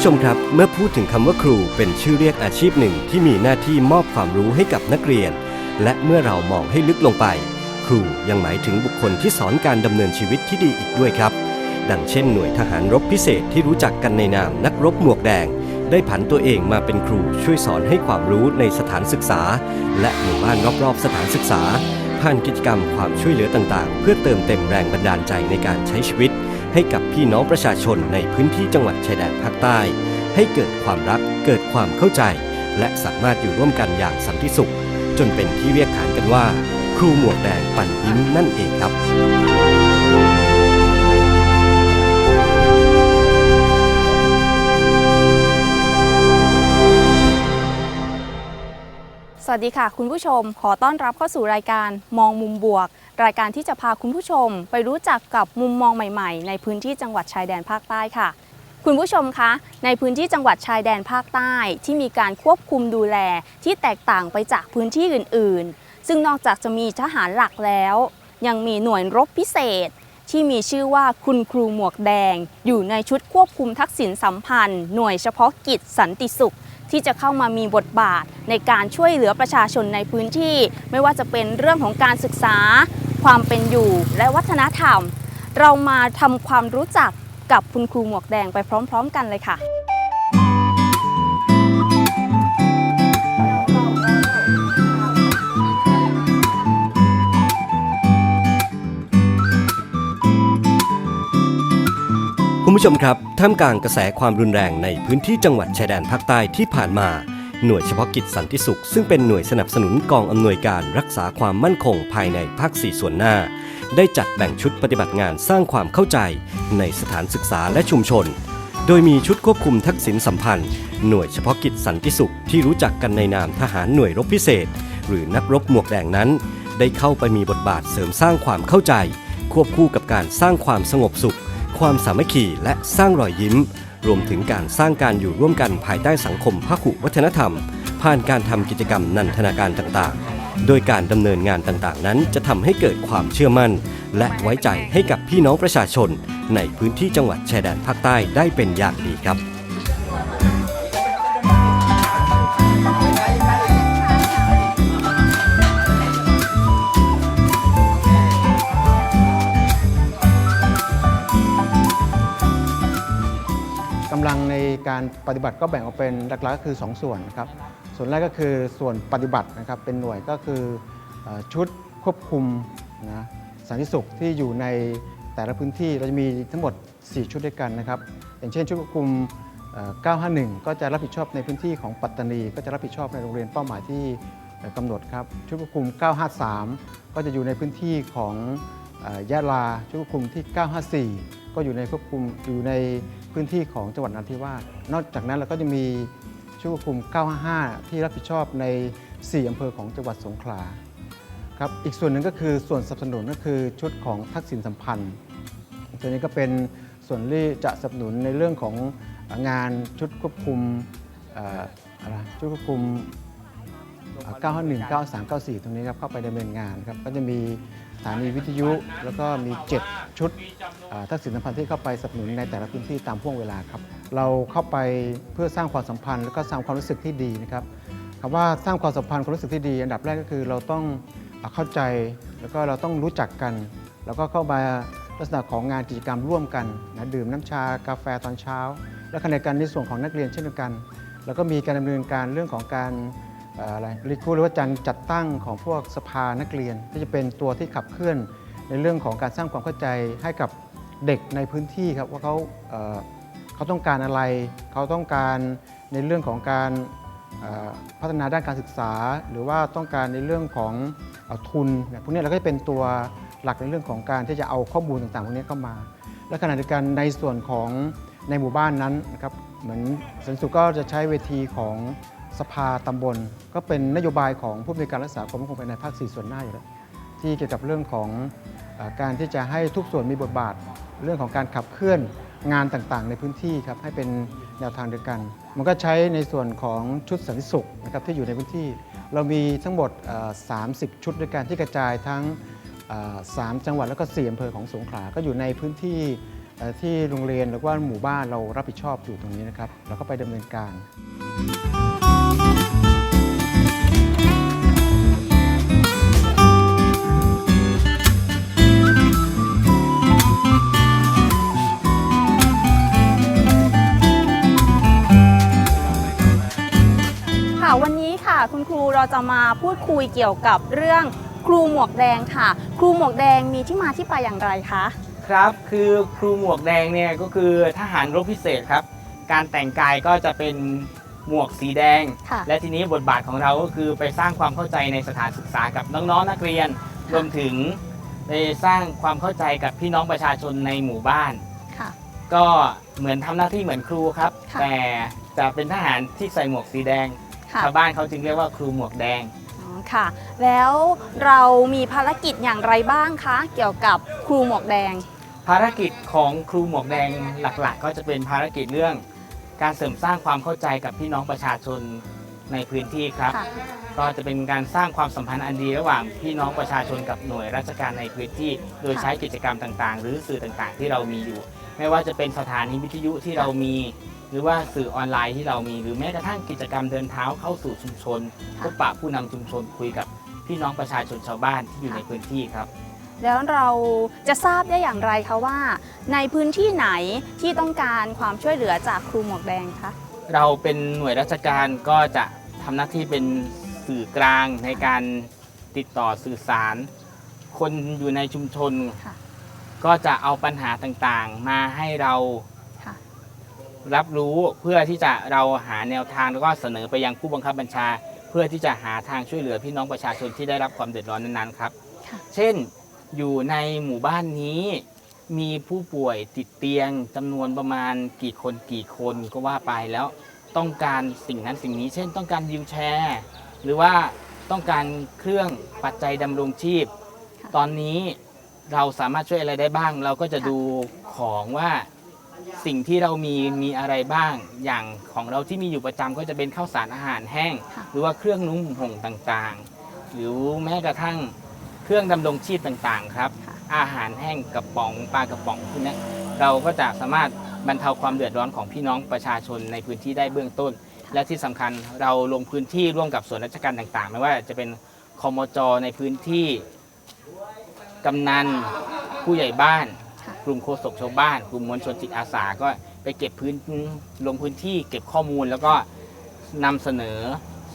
ผู้ชมครับ เมื่อพูดถึงคำว่าครูเป็นชื่อเรียกอาชีพหนึ่งที่มีหน้าที่มอบความรู้ให้กับนักเรียน และเมื่อเรามองให้ลึกลงไป ครูยังหมายถึงบุคคลที่สอนการดำเนินชีวิตที่ดีอีกด้วยครับ ดังเช่นหน่วยทหารรบพิเศษที่รู้จักกันในนามนักรบหมวกแดง ได้ผันตัวเองมาเป็นครูช่วยสอนให้ความรู้ในสถานศึกษา และหมู่บ้านรอบๆสถานศึกษาผ่านกิจกรรมความช่วยเหลือต่างๆ เพื่อเติมเต็มแรงบันดาลใจในการใช้ชีวิต ให้กับพี่น้องประชาชนในพื้นที่จังหวัดชายแดนภาคใต้ ให้เกิดความรักเกิดความเข้าใจ และสามารถอยู่ร่วมกันอย่างสันติสุข จนเป็นที่เรียกขานกันว่า ครูหมวกแดงปั่นยิ้มนั่นเองครับ วัสดีค่ะ คุณผู้ชม ขอต้อนรับเข้าสู่รายการมองมุมบวก รายการที่จะพาคุณผู้ชม ไปรู้จักกับมุมมองใหม่ๆ ในพื้นที่จังหวัดชายแดนภาคใต้ค่ะ คุณผู้ชมคะ ในพื้นที่จังหวัดชายแดนภาคใต้ ที่มีการควบคุมดูแลที่แตกต่างไปจากพื้นที่อื่นๆ ซึ่งนอกจากจะมีทหารหลักแล้ว ยังมีหน่วยรบพิเศษ ที่มีชื่อว่าคุณครูหมวกแดง อยู่ในชุดควบคุมทักษิณสัมพันธ์ หน่วยเฉพาะกิจสันติสุข ที่จะเข้ามามีบทบาทในการช่วยเหลือประชาชนในพื้นที่ ไม่ว่าจะเป็นเรื่องของการศึกษา ความเป็นอยู่ และวัฒนธรรม เรามาทำความรู้จักกับคุณครูหมวกแดงไปพร้อม ๆ กันเลยค่ะ ผู้ชมครับ ท่ามกลางกระแสความรุนแรงในพื้นที่จังหวัดชายแดนภาคใต้ที่ผ่านมา หน่วยเฉพาะกิจสันติสุข ซึ่งเป็นหน่วยสนับสนุนกองอำนวยการรักษาความมั่นคงภายในภาค 4 ส่วนหน้า ได้จัดแบ่งชุดปฏิบัติงานสร้างความเข้าใจ ในสถานศึกษาและชุมชน โดยมีชุดควบคุมทักษิณสัมพันธ์ หน่วยเฉพาะกิจสันติสุขที่รู้จักกันในนามทหารหน่วยรบพิเศษ หรือนักรบหมวกแดงนั้น ได้เข้าไปมีบทบาทเสริมสร้างความเข้าใจ ควบคู่กับการสร้างความสงบสุข ความสามัคคีและสร้างรอยยิ้ม รวมถึงการสร้างการอยู่ร่วมกันภายใต้สังคมพหุวัฒนธรรม ผ่านการทำกิจกรรมนันทนาการต่างๆ โดยการดำเนินงานต่างๆ นั้นจะทำให้เกิดความเชื่อมั่น และไว้ใจให้กับพี่น้องประชาชน ในพื้นที่จังหวัดชายแดนภาคใต้ได้เป็นอย่างดีครับ ลังในการปฏิบัติก็แบ่งออกเป็นหลักๆก็คือ 2 ส่วนนะครับ ส่วนแรกก็คือส่วนปฏิบัตินะครับ เป็นหน่วยก็คือชุดควบคุมนะสันติสุขที่อยู่ในแต่ละพื้นที่เราจะมีทั้งหมด 4 ชุดด้วยกันนะครับ อย่างเช่นชุดควบคุม 951 ก็จะรับผิดชอบในพื้นที่ของปัตตานี ก็จะรับผิดชอบในโรงเรียนเป้าหมายที่เอ่อกำหนดครับ ชุดควบคุม 953 ก็จะอยู่ในพื้นที่ของยะลา ชุดควบคุมที่ 954 ก็อยู่ในควบคุมอยู่ในพื้นที่ของจังหวัดนราธิวาสนอกจากนั้นเราก็จะมีชุดควบคุม 955 ที่รับผิดชอบใน 4 อำเภอของจังหวัดสงขลาครับอีกส่วนหนึ่งก็คือส่วนสนับสนุนก็คือชุดของทักษิณสัมพันธ์ตัวนี้ก็เป็นส่วนที่จะสนับสนุนในเรื่องของงานชุดควบคุมอะไรชุดควบคุม 951 93 94 ตรงนี้ครับเข้าไปดำเนินงานครับก็จะมี ถานีวิทยุ แล้วก็มี 7 ชุดทักษิณสัมพันธ์ที่เข้าไปสนับสนุนในแต่ละพื้นที่ตามห่วงเวลาครับ เราเข้าไปเพื่อสร้างความสัมพันธ์ แล้วก็สร้างความรู้สึกที่ดีนะครับคำว่าสร้างความสัมพันธ์ความรู้สึกที่ดี อันดับแรกก็คือเราต้องเข้าใจแล้วก็เราต้องรู้จักกัน แล้วก็เข้ามาลักษณะของงานกิจกรรมร่วมกันนะดื่มน้ำชากาแฟตอนเช้า และขณะกันในส่วนของนักเรียนเช่นเดียวกัน แล้วก็มีการดำเนินการเรื่องของการ อะไรริคูหรือว่าการจัดตั้งของพวกสภานักเรียน ที่จะเป็นตัวที่ขับเคลื่อนในเรื่องของการสร้างความเข้าใจให้กับเด็กในพื้นที่ครับว่าเขาเเขาต้องการอะไร เขาต้องการในเรื่องของการพัฒนาด้านการศึกษา หรือว่าต้องการในเรื่องของอทุนเนี่ยพวกนี้เราก็จะเป็นตัวหลักในเรื่องของการที่จะเอาข้อมูลต่างๆพวกนี้เข้ามา และขณะเดียวกันในส่วนของในหมู่บ้านนั้นนะครับเหมือนสันสุขก็จะใช้เวทีของ สภาตำบล ก็เป็นนโยบายของผู้อำนวยการรักษาความมั่นคงภายในภาค 4 ส่วนหน้าอยู่แล้วที่เกี่ยวกับเรื่องของอการที่จะให้ทุกส่วนมีบทบาท เรื่องของการขับเคลื่อนงานต่างๆ ในพื้นที่ครับให้เป็นแนวทางเดียวกัน มันก็ใช้ในส่วนของชุดสันติสุขนะครับที่อยู่ในพื้นที่ เรามีทั้งหมด 30 ชุดด้วยกันที่กระจายทั้งเอ่อสามจังหวัดแล้วก็4อำเภอของสงขลา ก็อยู่ในพื้นที่ที่โรงเรียนหรือว่าหมู่บ้านเรารับผิดชอบอยู่ตรงนี้นะครับ เราก็ไปดำเนินการ ค่ะคุณครูเราจะมาพูดคุยเกี่ยวกับเรื่องครูหมวกแดงค่ะ ครูหมวกแดงมีที่มาที่ไปอย่างไรคะ ครับคือครูหมวกแดงเนี่ยก็คือทหารรบพิเศษครับ การแต่งกายก็จะเป็นหมวกสีแดง ค่ะ และทีนี้บทบาทของเราก็คือไปสร้างความเข้าใจในสถานศึกษากับน้องๆนักเรียน รวมถึงไปสร้างความเข้าใจกับพี่น้องประชาชนในหมู่บ้าน ค่ะ ก็เหมือนทำหน้าที่เหมือนครูครับ ค่ะ แต่จะเป็นทหารที่ใส่หมวกสีแดง ค่ะ ชาวบ้านเขาจึงเรียกว่าครูหมวกแดง อ๋อค่ะ แล้วเรามีภารกิจอย่างไรบ้างคะ เกี่ยวกับครูหมวกแดง ภารกิจของครูหมวกแดงหลักๆ ก็จะเป็นภารกิจเรื่อง การเสริมสร้างความเข้าใจกับพี่น้องประชาชนในพื้นที่ครับ ค่ะ ก็จะเป็นการสร้างความสัมพันธ์อันดีระหว่างพี่น้องประชาชนกับหน่วยราชการในพื้นที่ โดยค่ะใช้กิจกรรมต่างๆ หรือสื่อต่างๆ ที่เรามีอยู่ ไม่ว่าจะเป็นสถานีวิทยุที่เรามี หรือว่าสื่อออนไลน์ที่เรามีหรือแม้กระทั่งกิจกรรมเดินเท้าเข้าสู่ชุมชนพบปะผู้นำชุมชนคุยกับพี่น้องประชาชนชาวบ้านที่อยู่ในพื้นที่ครับ แล้วเราจะทราบได้อย่างไรคะว่า ในพื้นที่ไหนที่ต้องการความช่วยเหลือจากครูหมวกแดงคะเราเป็นหน่วยราชการก็จะทำหน้าที่เป็นสื่อกลางในการติดต่อสื่อสาร คนอยู่ในชุมชนค่ะก็จะเอาปัญหาต่างๆ มาให้เราค่ะ รับรู้เพื่อที่จะเราหาแนวทางแล้วก็เสนอไปยังผู้บังคับบัญชา เพื่อที่จะหาทางช่วยเหลือพี่น้องประชาชนที่ได้รับความเดือดร้อนนั้นๆครับค่ะเช่นอยู่ในหมู่บ้านนี้มีผู้ป่วยติดเตียงจำนวนประมาณกี่คนกี่คนก็ว่าไปแล้วต้องการสิ่งนั้นสิ่งนี้ เช่น ต้องการวิวแชร์ หรือว่าต้องการเครื่องปัจจัยดำรงชีพค่ะตอนนี้เราสามารถช่วยอะไรได้บ้าง เราก็จะค่ะดูของว่า สิ่งที่เรามีมีอะไรบ้างอย่างของเราที่มีอยู่ประจำก็จะเป็นข้าวสารอาหารแห้ง ค่ะ หรือว่าเครื่องนุ่มห่มต่างๆ หรือแม้กระทั่งเครื่องดำรงชีพต่างๆครับค่ะอาหารแห้งกระป๋องปลากระป๋องพวกนี้เราก็จะสามารถบรรเทาความเดือดร้อนของพี่น้องประชาชนในพื้นที่ได้เบื้องต้น และที่สำคัญเราลงพื้นที่ร่วมกับส่วนราชการต่างๆ ไม่ว่าจะเป็นคมจในพื้นที่กำนันผู้ใหญ่บ้านค่ะ กลุ่มโฆษกชาวบ้าน กลุ่มมวลชนจิตอาสาก็ไปเก็บพื้นลงพื้นที่เก็บข้อมูลแล้วก็นำเสนอ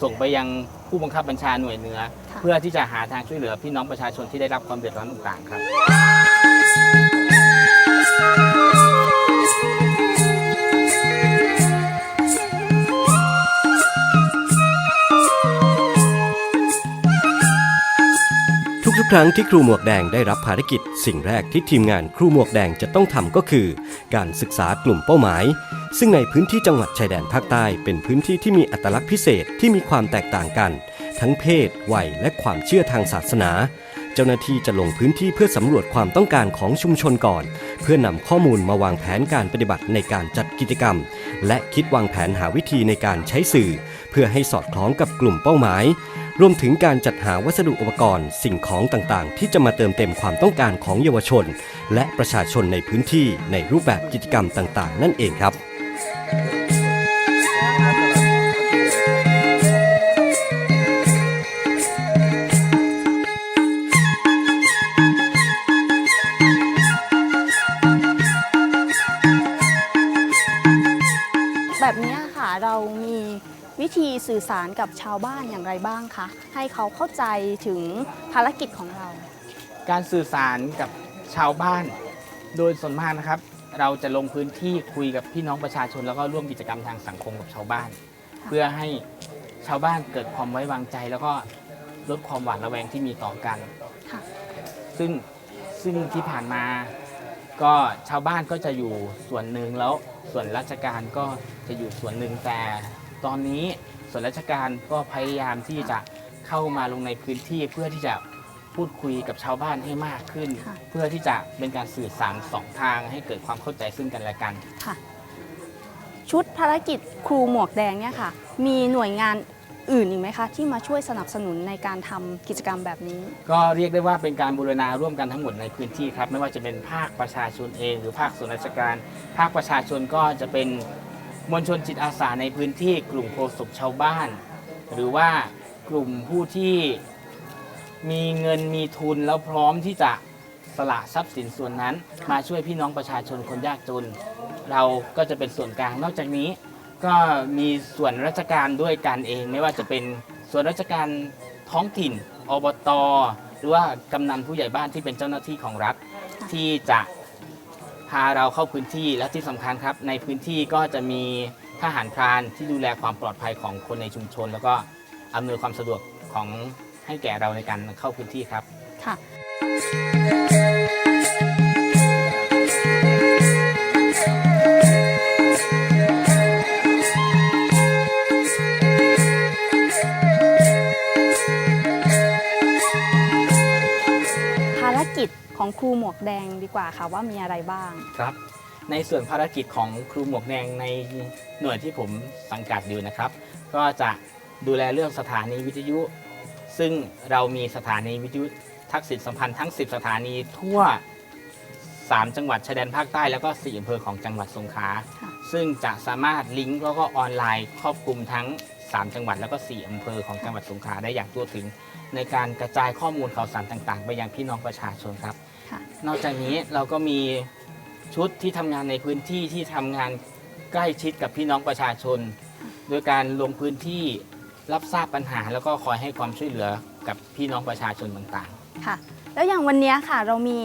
ส่งไปยังผู้บังคับบัญชาหน่วยเหนือ เพื่อที่จะหาทางช่วยเหลือพี่น้องประชาชนที่ได้รับความเดือดร้อนต่างๆครับ กครั้งที่ครูหมวกแดงได้รับภารกิจ สิ่งแรกที่ทีมงานครูหมวกแดงจะต้องทำก็คือ การศึกษากลุ่มเป้าหมาย ซึ่งในพื้นที่จังหวัดชายแดนภาคใต้เป็นพื้นที่ที่มีอัตลักษณ์พิเศษที่มีความแตกต่างกัน ทั้งเพศ วัย และความเชื่อทางศาสนา เจ้าหน้าที่จะลงพื้นที่เพื่อสำรวจความต้องการของชุมชนก่อน เพื่อนำข้อมูลมาวางแผนการปฏิบัติในการจัดกิจกรรม และคิดวางแผนหาวิธีในการใช้สื่อ เพื่อให้สอดคล้องกับกลุ่มเป้าหมาย รวมถึงการจัดหาวัสดุอุปกรณ์สิ่งของต่างๆ ที่จะมาเติมเต็มความต้องการของเยาวชน และประชาชนในพื้นที่ในรูปแบบกิจกรรมต่างๆ นั่นเองครับ ธีสื่อสารกับชาวบ้านอย่างไรบ้างคะให้เขาเข้าใจถึงภารกิจของเรา การสื่อสารกับชาวบ้าน โดยส่วนมากนะครับ เราจะลงพื้นที่คุยกับพี่น้องประชาชน แล้วก็ร่วมกิจกรรมทางสังคมกับชาวบ้าน เพื่อให้ชาวบ้านเกิดความไว้วางใจ แล้วก็ลดความหวาดระแวงที่มีต่อกันค่ะซึ่งซึ่งที่ผ่านมาก็ชาวบ้านก็จะอยู่ส่วนหนึ่งแล้วส่วนราชการก็จะอยู่ส่วนหนึ่งแต่ ตอนนี้ส่วนราชการก็พยายามที่จะเข้ามาลงในพื้นที่เพื่อที่จะพูดคุยกับชาวบ้านให้มากขึ้น ค่ะ เพื่อที่จะเป็นการสื่อสารสองทางให้เกิดความเข้าใจซึ่งกันและกัน ค่ะ ชุดภารกิจครูหมวกแดงเนี่ยค่ะ มีหน่วยงานอื่นอีกไหมคะ ที่มาช่วยสนับสนุนในการทำกิจกรรมแบบนี้ ก็เรียกได้ว่าเป็นการบูรณาร่วมกันทั้งหมดในพื้นที่ครับ ไม่ว่าจะเป็นภาคประชาชนเอง หรือภาคส่วนราชการ ภาคประชาชนก็จะเป็น มวลชนจิตอาสาในพื้นที่กลุ่มโฆษกชาวบ้าน หรือว่ากลุ่มผู้ที่มีเงินมีทุนแล้วพร้อมที่จะสละทรัพย์สินส่วนนั้น มาช่วยพี่น้องประชาชนคนยากจน เราก็จะเป็นส่วนกลางนอกจากนี้ ก็มีส่วนราชการด้วยกันเอง ไม่ว่าจะเป็นส่วนราชการท้องถิ่นอบต หรือว่ากำนันผู้ใหญ่บ้านที่เป็นเจ้าหน้าที่ของรัฐที่จะ พาเราเข้าพื้นที่และที่สำคัญครับ ในพื้นที่ก็จะมีทหารพรานที่ดูแลความปลอดภัยของคนในชุมชน แล้วก็อำนวยความสะดวกของให้แก่เราในการเข้าพื้นที่ครับค่ะ ของครูหมวกแดงดีกว่าค่ะว่ามีอะไรบ้าง ครับ ในส่วนภารกิจของครูหมวกแดงในหน่วยที่ผมสังกัดอยู่นะครับ ก็จะดูแลเรื่องสถานีวิทยุ ซึ่งเรามีสถานีวิทยุทักษิณสัมพันธ์ทั้ง 10 สถานีทั่ว 3 จังหวัดชายแดนภาคใต้แล้วก็ 4อำเภอของจังหวัดสงขลาค่ะซึ่งจะสามารถลิงก์แล้วก็ออนไลน์ครอบคลุมทั้ง 3 จังหวัดแล้วก็ 4อำเภอของจังหวัดสงขลาได้อย่างทั่วถึง ในการกระจายข้อมูลข่าวสารต่าง ๆ ไปยังพี่น้องประชาชนครับ ค่ะ นอกจากนี้เราก็มีชุดที่ทำงานในพื้นที่ที่ทำงานใกล้ชิดกับพี่น้องประชาชน โดยการลงพื้นที่รับทราบปัญหา แล้วก็คอยให้ความช่วยเหลือกับพี่น้องประชาชนต่างค่ะ แล้วอย่างวันนี้ค่ะ เรามี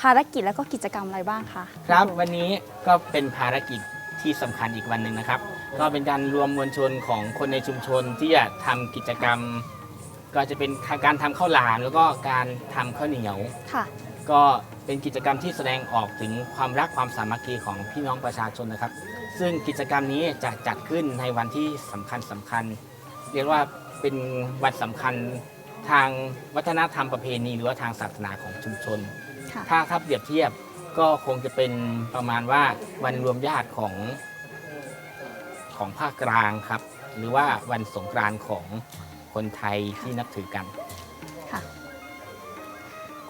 ภารกิจแล้วก็กิจกรรมอะไรบ้างคะๆครับวันนี้ก็เป็นภารกิจที่สำคัญอีกวันหนึ่งนะครับ ก็เป็นการรวมมวลชนของคนในชุมชนที่จะทำกิจกรรม ก็จะเป็นการทำข้าวหลามแล้วก็การทำข้าวเหนียว ค่ะ ก็เป็นกิจกรรมที่แสดงออกถึงความรักความสามัคคีของพี่น้องประชาชนนะครับ ซึ่งกิจกรรมนี้จะจัดขึ้นในวันที่สำคัญสำคัญ เรียกว่าเป็นวันสำคัญทางวัฒนธรรมประเพณีหรือว่าทางศาสนาของชุมชนค่ะถ้าถ้าเปรียบเทียบก็คงจะเป็นประมาณว่าวันรวมญาติของของภาคกลางครับ หรือว่าวันสงกรานต์ของคนไทยที่นับถือกันค่ะ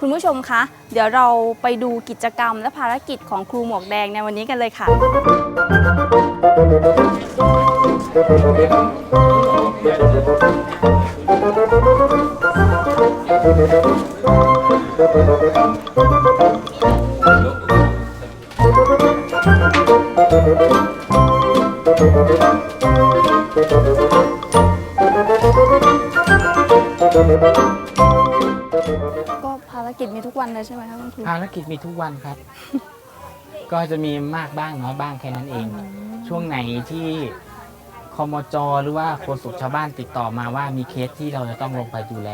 คุณผู้ชมคะ เดี๋ยวเราไปดูกิจกรรมและภารกิจของครูหมวกแดงในวันนี้กันเลยค่ะก็ กิจมีทุกวันเลยใช่ไหมคะคุณครูภารกิจมีทุกวันครับ ก็จะมีมากบ้างน้อยบ้างแค่นั้นเอง ช่วงไหนที่คมจหรือว่าโฆษกชาวบ้านติดต่อมาว่ามีเคสที่เราจะต้องลงไปดูแล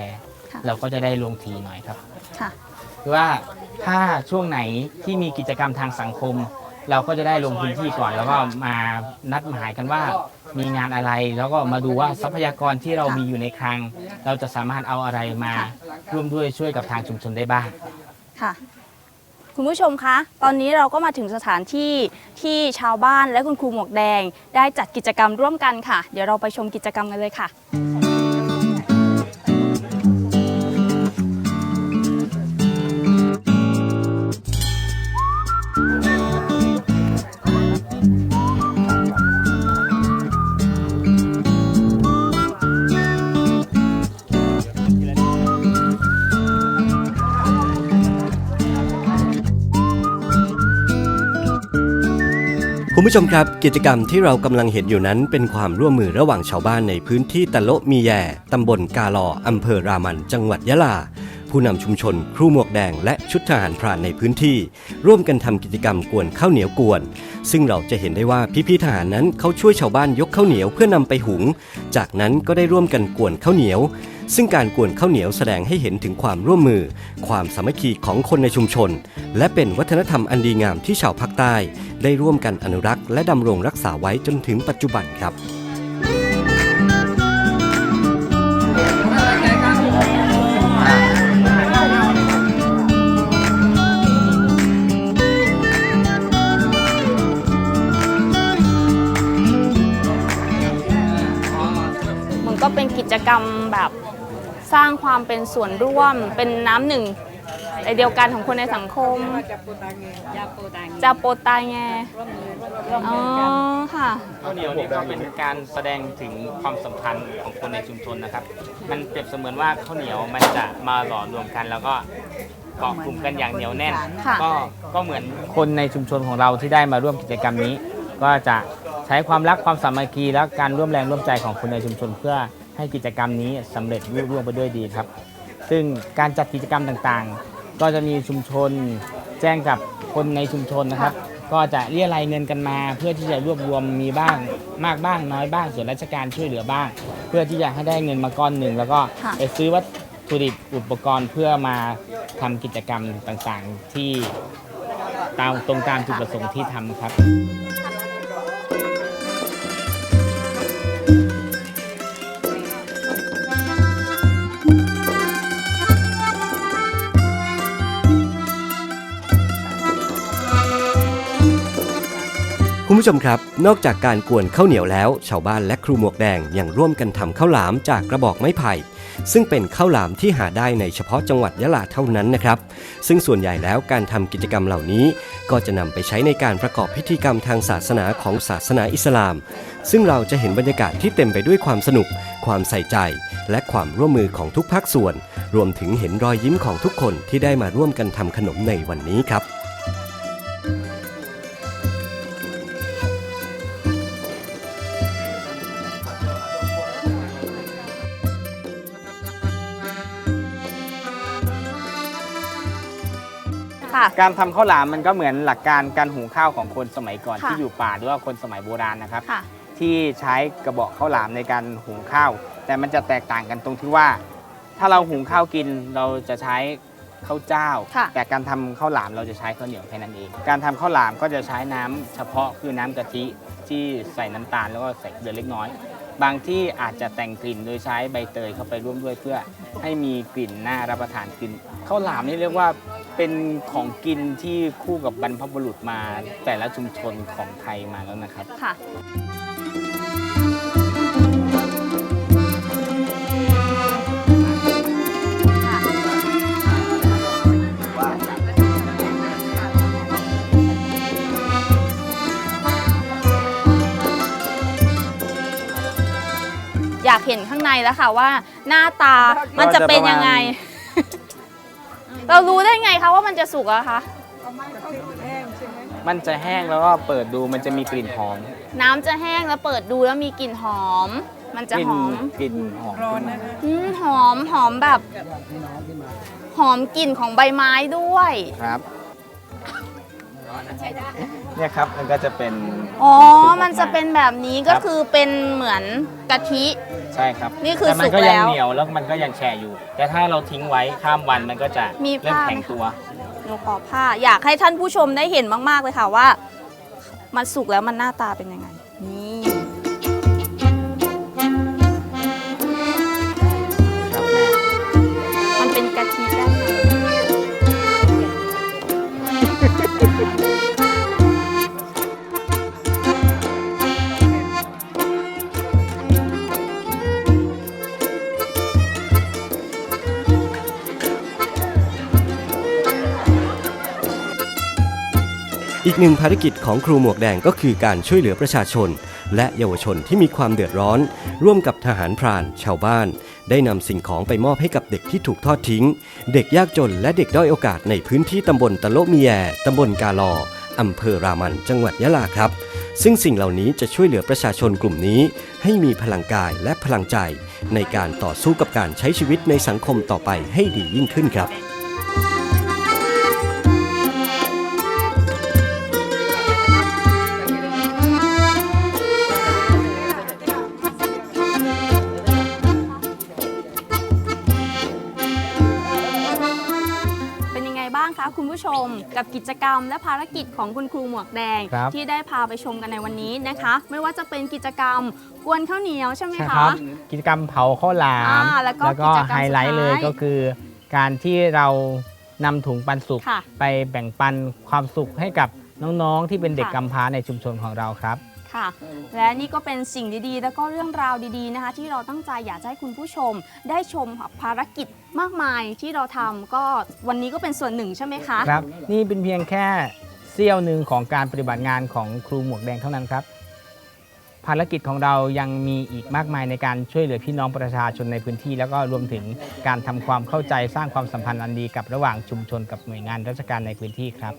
ค่ะเราก็จะได้ลงทีหน่อยครับค่ะหรือว่าถ้าช่วงไหนที่มีกิจกรรมทางสังคม เราก็จะได้ลงพื้นที่ก่อน แล้วก็มานัดหมายกันว่ามีงานอะไรแล้วก็มาดูว่าทรัพยากรที่เรามีอยู่ในคลัง เราจะสามารถเอาอะไรมาร่วมด้วยช่วยกับทางชุมชนได้บ้าง ค่ะ คุณผู้ชมคะ ตอนนี้เราก็มาถึงสถานที่ที่ชาวบ้านและคุณครูหมวกแดง ได้จัดกิจกรรมร่วมกันค่ะ เดี๋ยวเราไปชมกิจกรรมกันเลยค่ะ คุณผู้ชมครับกิจกรรมที่เรากำลังเห็นอยู่นั้น เป็นความร่วมมือระหว่างชาวบ้านในพื้นที่ตะโลมีแย่ตำบลกาลออำเภอรามัน จังหวัดยะลา ผู้นำชุมชน ครูหมวกแดง และชุดทหารพรานในพื้นที่ ร่วมกันทำกิจกรรมกวนข้าวเหนียวกวน ซึ่งเราจะเห็นได้ว่าพี่ๆทหารนั้นเขาช่วยชาวบ้านยกข้าวเหนียวเพื่อนำไปหุง จากนั้นก็ได้ร่วมกันกวนข้าวเหนียว ซึ่งการกวนข้าวเหนียวแสดงให้เห็นถึงความร่วมมือ ความสามัคคีของคนในชุมชน และเป็นวัฒนธรรมอันดีงามที่ชาวภาคใต้ ได้ร่วมกันอนุรักษ์และดำรงรักษาไว้จนถึงปัจจุบันครับมันก็เป็นกิจกรรมแบบสร้างความเป็นส่วนร่วมเป็นน้ำหนึ่ง ในเดียวกันของคนในสังคมจะโปตางเงจะโปตางเงจะโปตายแงร่วมอ๋มืออกันค่ะข้าวเหนียวนี่ก็เป็นการแสดงถึงความสัมพันธ์ของคนในชุมชนนะครับ มันเปรียบเสมือนว่าข้าวเหนียวมันจะมาหล่อรวมกัน แล้วก็เกาะกลุ่มกันอย่างเหนียวแน่นค่ะก็ก็เหมือนคนในชุมชนของเราที่ได้มาร่วมกิจกรรมนี้ ก็จะใช้ความรักความสามัคคีและการร่วมแรงร่วมใจของคนในชุมชน เพื่อให้กิจกรรมนี้สำเร็จรุ่ร่วงไปด้วยดีครับ ซึ่งการจัดกิจกรรมต่างๆ ก็จะมีชุมชนแจ้งกับคนในชุมชนนะครับ ก็จะเรียรายเงินกันมา เพื่อที่จะรวบรวมมีบ้างมากบ้างน้อยบ้างส่วนราชการช่วยเหลือบ้าง เพื่อที่จะให้ได้เงินมาก้อนหนึ่งแล้วก็ค่ะไปซื้อวัตถุดิบอุปกรณ์เพื่อมาทำกิจกรรมต่างๆที่ตามตรงตามจุดประสงค์ที่ทำครับ ผู้ชมครับ นอกจากการกวนข้าวเหนียวแล้ว ชาวบ้านและครูหมวกแดงยังร่วมกันทำข้าวหลามจากกระบอกไม้ไผ่ ซึ่งเป็นข้าวหลามที่หาได้ในเฉพาะจังหวัดยะลาเท่านั้นนะครับ ซึ่งส่วนใหญ่แล้วการทำกิจกรรมเหล่านี้ ก็จะนำไปใช้ในการประกอบพิธีกรรมทางศาสนาของศาสนาอิสลาม ซึ่งเราจะเห็นบรรยากาศที่เต็มไปด้วยความสนุก ความใส่ใจ และความร่วมมือของทุกภาคส่วน รวมถึงเห็นรอยยิ้มของทุกคนที่ได้มาร่วมกันทำขนมในวันนี้ครับ ค่ะ การทำข้าวหลามมันก็เหมือนหลักการการหุงข้าวของคนสมัยก่อนค่ะ ที่อยู่ป่าหรือว่าคนสมัยโบราณนะครับ ค่ะ ที่ใช้กระบอกข้าวหลามในการหุงข้าว แต่มันจะแตกต่างกันตรงที่ว่า ถ้าเราหุงข้าวกินเราจะใช้ข้าวเจ้า ค่ะ แต่การทำข้าวหลามเราจะใช้ข้าวเหนียวแค่นั้นเอง การทำข้าวหลามก็จะใช้น้ำเฉพาะคือน้ำกะทิที่ใส่น้ำตาลแล้วก็ใส่เกลือเล็กน้อย บางที่อาจจะแต่งกลิ่นโดยใช้ใบเตยเข้าไปร่วมด้วยเพื่อให้มีกลิ่นน่ารับประทานขึ้นข้าวหลามนี่เรียกว่าเป็นของกินที่คู่กับบรรพบุรุษมาแต่ละชุมชนของไทยมาแล้วนะครับค่ะ เห็นข้างในแล้วค่ะว่า หน้าตามันจะเป็นยังไง เรารู้ได้ไงคะว่ามันจะสุกอะคะ มันจะแห้งแล้วก็เปิดดูมันจะมีกลิ่นหอม น้ำจะแห้งแล้วเปิดดูแล้วมีกลิ่นหอม มันจะกลิ่หนอมกลิ่นหอมร้อนขึ้นนะมาคะอืมหอมหอมแบบ หอมกลิ่นของใบไม้ด้วย ครับ เนี่ยครับมันก็จะเป็นอ๋อ มันจะเป็นแบบนี้ก็คือเป็นเหมือนกะทิ ใช่ครับนี่คือแต่มัสุกก็ยัแล้วเหนียวแล้วมันก็ยังแช่อยู่ แต่ถ้าเราทิ้งไว้ข้ามวันมันก็จะมีเริ่มผ้า แข็งตัว หนูขอผ้าอยากให้ท่านผู้ชมได้เห็นมาก ๆ เลยค่ะว่า มันสุกแล้วมันหน้าตาเป็นยังไง หนึ่งภารกิจของครูหมวกแดงก็คือการช่วยเหลือประชาชน และเยาวชนที่มีความเดือดร้อน ร่วมกับทหารพราน ชาวบ้าน ได้นำสิ่งของไปมอบให้กับเด็กที่ถูกทอดทิ้ง เด็กยากจนและเด็กด้อยโอกาสในพื้นที่ตำบลตะโลมีแยตำบลกาลออำเภอรามันจังหวัดยะลาครับ ซึ่งสิ่งเหล่านี้จะช่วยเหลือประชาชนกลุ่มนี้ ให้มีพลังกายและพลังใจ ในการต่อสู้กับการใช้ชีวิตในสังคมต่อไปให้ดียิ่งขึ้นครับ กับกิจกรรม และภารกิจของคุณครูหมวกแดง ครับที่ได้พาไปชมกันในวันนี้นะคะ ไม่ว่าจะเป็นกิจกรรมกวนข้าวเหนียวใช่ไหมใช่คะครับ กิจกรรมเผาข้าวหลาม อ่าแล้วก็กิจกรรมไฮไลท์เลยสุดท้าย ก็คือ การที่เรานำถุงปันสุกค่ะ ไปแบ่งปันความสุขให้กับน้องๆ ที่เป็นเด็กค่ะ กำพร้าในชุมชนของเราครับ ค่ะ และนี่ก็เป็นสิ่งดีๆ แล้วก็เรื่องราวดีๆนะคะ ที่เราตั้งใจอยากจะให้คุณผู้ชม ได้ชมภารกิจมากมายที่เราทำก็วันนี้ก็เป็นส่วนหนึ่งใช่ไหมคะ ครับนี่เป็นเพียงแค่เสี้ยวหนึ่งของการปฏิบัติงานของครูหมวกแดงเท่านั้นครับ ภารกิจของเรายังมีอีกมากมายในการช่วยเหลือพี่น้องประชาชนในพื้นที่ แล้วก็รวมถึงการทำความเข้าใจสร้างความสัมพันธ์อันดีกับระหว่างชุมชนกับหน่วยงานราชการในพื้นที่ครับ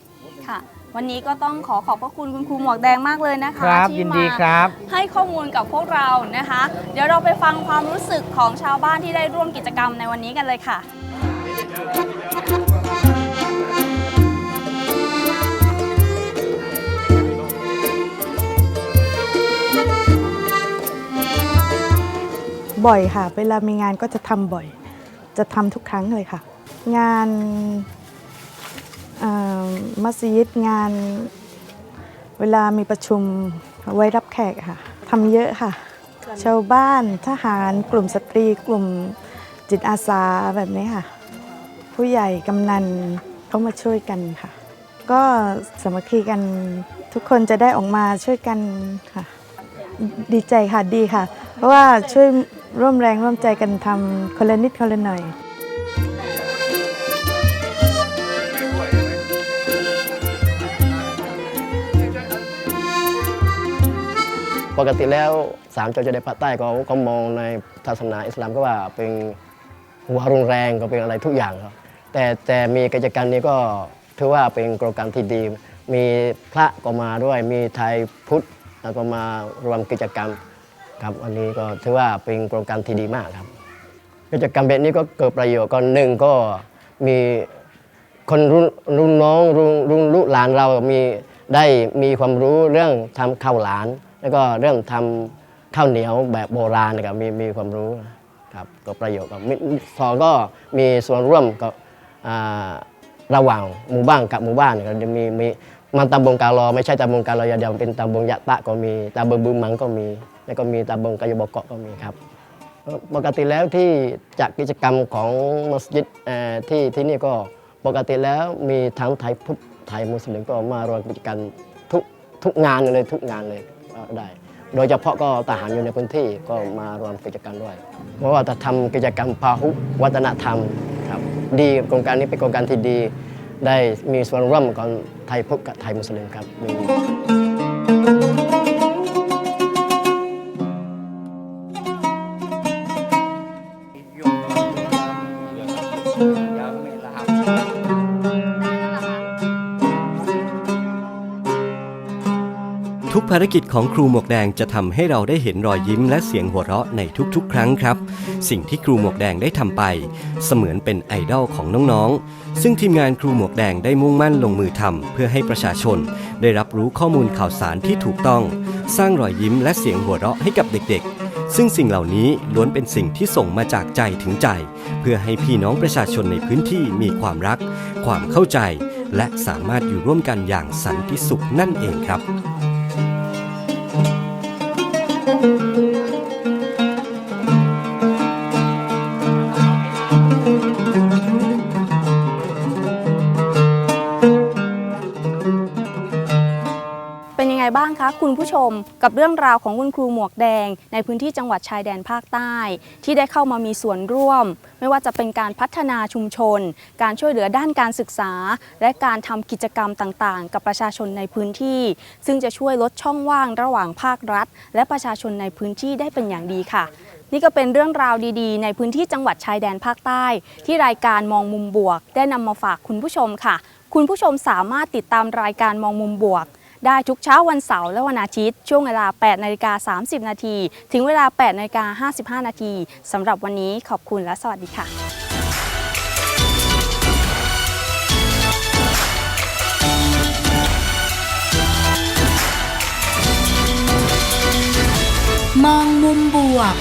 ค่ะ วันนี้ก็ต้องขอขอบพระคุณคุณครูหมวกแดงมากเลยนะคะครับที่ยินดีมาครับ ให้ข้อมูลกับพวกเรานะคะ เดี๋ยวเราไปฟังความรู้สึกของชาวบ้านที่ได้ร่วมกิจกรรมในวันนี้กันเลยค่ะ บ่อยค่ะ เวลามีงานก็จะทำบ่อย จะทำทุกครั้งเลยค่ะ งานเอ่อ มัสยิดงานเวลามีประชุมไว้รับแขกค่ะทำเยอะค่ะ ชาวบ้านทหารกลุ่มสตรีกลุ่มจิตอาสาแบบนี้ค่ะ ผู้ใหญ่กำนันเขามาช่วยกันค่ะ ก็สมัคคีกันทุกคนจะได้ออกมาช่วยกันค่ะ ดีใจค่ะดีค่ะ เพราะว่าช่วยร่วมแรงร่วมใจกันทำคนละนิดคนละหน่อย ปกติแล้วสามจังหวัดชายแดนภาคใต้ก็ก็มองในศาสนาอิสลามก็ว่าเป็นหัวรุนแรงก็เป็นอะไรทุกอย่างครับ แต่แต่มีกิจกรรมนี้ก็ถือว่าเป็นโครงการที่ดี มีพระก็มาด้วยมีไทยพุทธแล้วก็มารวมกิจกรรมครับอันนี้ก็ถือว่าเป็นโครงการที่ดีมากครับ กิจกรรมแบบนี้ก็เกิดประโยชน์ก็หนึ่งก็มีคนรุ่นน้องรุ่นรุ่นลูกหลานเรามีได้มีความรู้เรื่องทำข้าวหลาน แล้วก็เรื่องทำข้าวเหนียวแบบโบราณนะครับมีมีความรู้ครับก็ประโยชน์กับมิสอก็มีส่วนร่วมกับระหว่างหมู่บ้านกับหมู่บ้านนะครับจะมีมีมันตำบงกาลอไม่ใช่ตำบงกาลอยาเดียวเป็นตำบงยะตะก็มีตำบงบึงมังก็มี แล้วก็มีตำบงกายบกเกาะก็มีครับปกติแล้วที่จากกิจกรรมของมัสยิดที่ที่นี่ก็ปกติแล้วมีทั้งไทยพุทธไทยมุสลิมก็มารวมกิจกรรมทุกทุกงานเลยทุกงานเลย ก็ได้ โดยเฉพาะก็ทหารอยู่ในพื้นที่ก็มารวมกิจกรรมด้วย เพราะว่าจะทำกิจกรรมพาหุวัฒนธรรมครับดีโครงการนี้เป็นโครงการที่ดี ได้มีส่วนร่วมของไทยพุทธกับไทยมุสลิมครับ ภารกิจของครูหมวกแดงจะทำให้เราได้เห็นรอยยิ้มและเสียงหัวเราะในทุกๆ ครั้งครับ สิ่งที่ครูหมวกแดงได้ทำไป เสมือนเป็นไอดอลของน้องๆ ซึ่งทีมงานครูหมวกแดงได้มุ่งมั่นลงมือทำเพื่อให้ประชาชน ได้รับรู้ข้อมูลข่าวสารที่ถูกต้อง สร้างรอยยิ้มและเสียงหัวเราะให้กับเด็กๆ ซึ่งสิ่งเหล่านี้ล้วนเป็นสิ่งที่ส่งมาจากใจถึงใจ เพื่อให้พี่น้องประชาชนในพื้นที่มีความรัก ความเข้าใจ และสามารถอยู่ร่วมกันอย่างสันติสุขนั่นเองครับ คุณผู้ชมกับเรื่องราวของคุณครูหมวกแดง ในพื้นที่จังหวัดชายแดนภาคใต้ ที่ได้เข้ามามีส่วนร่วม ไม่ว่าจะเป็นการพัฒนาชุมชน การช่วยเหลือด้านการศึกษา และการทำกิจกรรมต่างๆ กับประชาชนในพื้นที่ ซึ่งจะช่วยลดช่องว่างระหว่างภาครัฐ และประชาชนในพื้นที่ได้เป็นอย่างดีค่ะนี่ก็เป็นเรื่องราวดีๆ ในพื้นที่จังหวัดชายแดนภาคใต้ ที่รายการมองมุมบวก ได้นำมาฝากคุณผู้ชมค่ะ คุณผู้ชมสามารถติดตามรายการมองมุมบวก ได้ทุกเช้าวันเสาร์และวันอาทิตย์ ช่วงเวลา 8นาฬิกา30 นาที ถึงเวลา 8นาฬิกา55 นาทีสำหรับวันนี้ขอบคุณและสวัสดีค่ะมองมุมบวก